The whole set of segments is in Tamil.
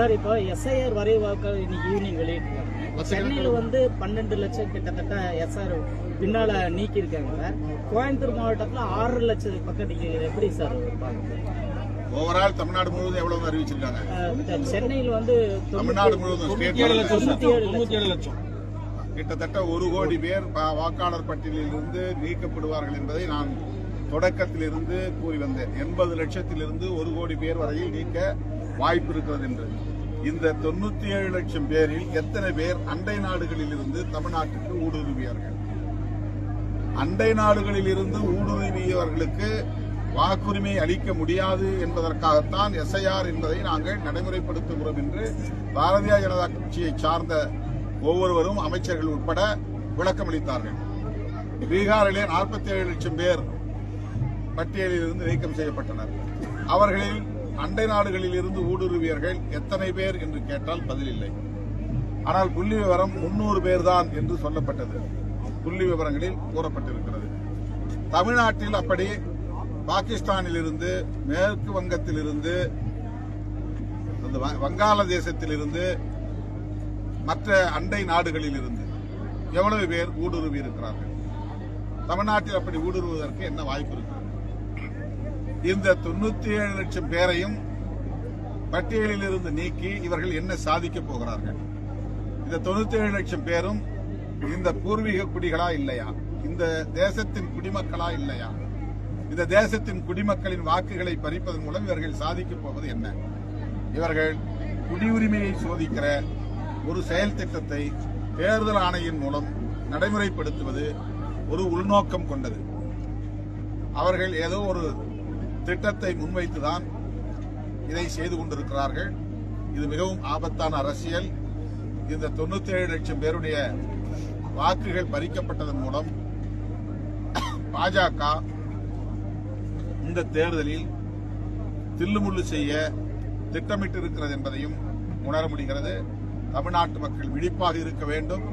சார் இப்போ எஸ்ஐஆர் வரை வாக்கு இன்னைக்கு ஈவினிங் வெளியிட்டிருக்காங்க. சென்னையில் வந்து பன்னெண்டு லட்சம் கிட்டத்தட்ட எஸ்ஐஆர் பின்னால நீக்கியிருக்காங்க. சார் கோயம்புத்தூர் மாவட்டத்தில் ஆறு லட்சம் பக்கம் நீங்க எப்படி சார்? ஓவரால் தமிழ்நாடு முழுவதும் எவ்வளவு அறிவிச்சிருக்காங்க? சென்னையில் வந்து தமிழ்நாடு முழுவதும் லட்சம் கிட்டத்தட்ட ஒரு கோடி பேர் வாக்காளர் பட்டியலில் இருந்து நீக்கப்படுவார்கள் என்பதை நான் தொடக்கத்திலிருந்து கூறி வந்தேன். எண்பது லட்சத்திலிருந்து ஒரு கோடி பேர் வரையில் நீக்க வாய்ப்பு இருக்கிறது என்று இந்த தொண்ணூத்தி ஏழு லட்சம் பேரில் எத்தனை பேர் அண்டை நாடுகளில் இருந்து தமிழ்நாட்டுக்கு ஊடுருவியார்கள் அண்டை நாடுகளில் இருந்து ஊடுருவியவர்களுக்கு வாக்குரிமை அளிக்க முடியாது என்பதற்காகத்தான் எஸ்ஐஆர் என்பதை நாங்கள் நடைமுறைப்படுத்துகிறோம் என்று பாரதிய ஜனதா கட்சியை சார்ந்த ஒவ்வொருவரும் அமைச்சர்கள் உட்பட விளக்கமளித்தார்கள். பீகாரிலே 47 லட்சம் பேர் பட்டியலில் இருந்து நீக்கம் செய்யப்பட்டனர். அவர்களில் அண்டை நாடுகளில் இருந்து ஊடுருவியர்கள் எத்தனை பேர் என்று கேட்டால் பதில் இல்லை ஆனால் புள்ளி விவரம் முன்னூறு பேர் தான் என்று சொல்லப்பட்டது. புள்ளி விவரங்களில் கூறப்பட்டிருக்கிறது. தமிழ்நாட்டில் அப்படி பாகிஸ்தானில் இருந்து மேற்கு வங்கத்தில் இருந்து அந்த வ- இருந்து மற்ற அண்டை நாடுகளில் இருந்து எவ்வளவு பேர் ஊடுருவி இருக்கிறார்கள் தமிழ்நாட்டில் அப்படி ஊடுருவதற்கு என்ன வாய்ப்பு இருக்கிறது இந்த தொண்ணூத்தி ஏழு லட்சம் பேரையும் பட்டியலில் இருந்து நீக்கி இவர்கள் என்ன சாதிக்க போகிறார்கள்? இந்த தொண்ணூத்தி ஏழு லட்சம் பேரும் இந்த பூர்வீக குடிகளா இல்லையா? இந்த தேசத்தின் குடிமக்களா இல்லையா? இந்த தேசத்தின் குடிமக்களின் வாக்குகளை பறிப்பதன் மூலம் இவர்கள் சாதிக்கப் போவது என்ன? இவர்கள் குடியுரிமையை சோதிக்கிற ஒரு செயல் திட்டத்தை தேர்தல் ஆணையின் மூலம் நடைமுறைப்படுத்துவது ஒரு உள்நோக்கம் கொண்டது. அவர்கள் ஏதோ ஒரு திட்டத்தை முன்வைத்துதான் இதை செய்து கொண்டிருக்கிறார்கள். இது மிகவும் ஆபத்தான அரசியல். இந்த 97 லட்சம் பேருடைய வாக்குகள் பறிக்கப்பட்டதன் மூலம் பாஜக இந்த தேர்தலில் தில்லுமுள்ளு செய்ய திட்டமிட்டிருக்கிறது என்பதையும் உணர முடிகிறது. தமிழ்நாட்டு மக்கள் விழிப்பாக இருக்க வேண்டும்.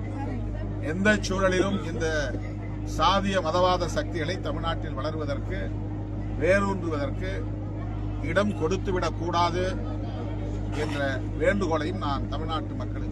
எந்த சூழலிலும் இந்த சாதிய மதவாத சக்திகளை தமிழ்நாட்டில் வளர்வதற்கு வேரூன்றுவதற்கு இடம் கொடுத்துவிடக் கூடாது என்ற வேண்டுகோளையும் நான் தமிழ்நாட்டு மக்களுக்கு